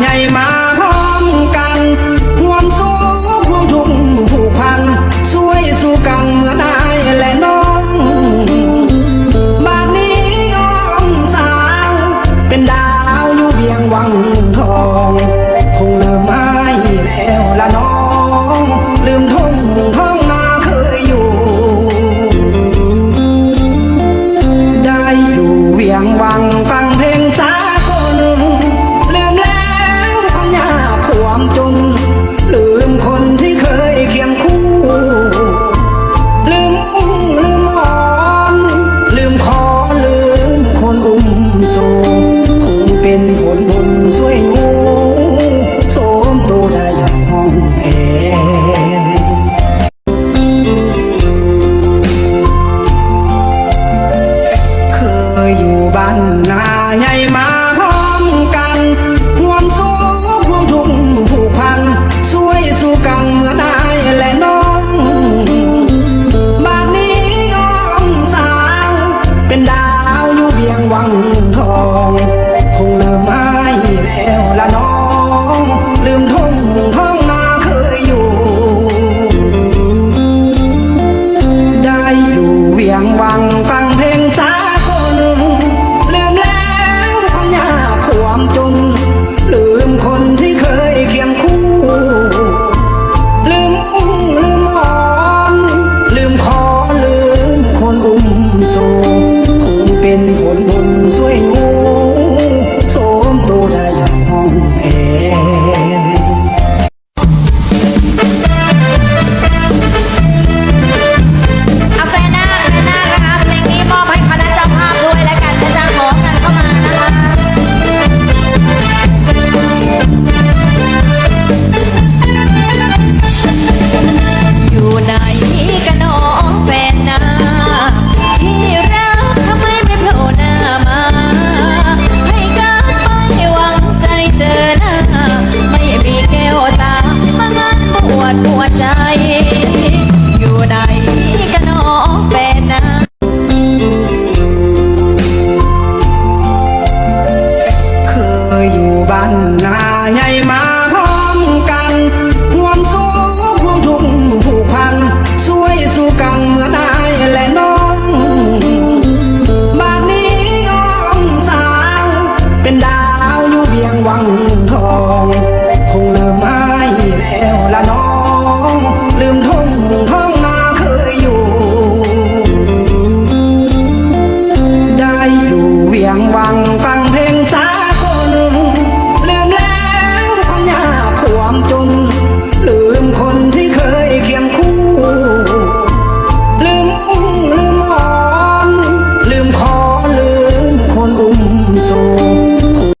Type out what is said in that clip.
nhảy านนาใหญ่มา ใหญ่มาพร้อมกันห่วงสู้ห่วงทุ่มผูกพันสวยสู้กันเมื่อนาย และน้อง บาดนี้น้องสาว เป็นดาวอยู่เบียงวังทอง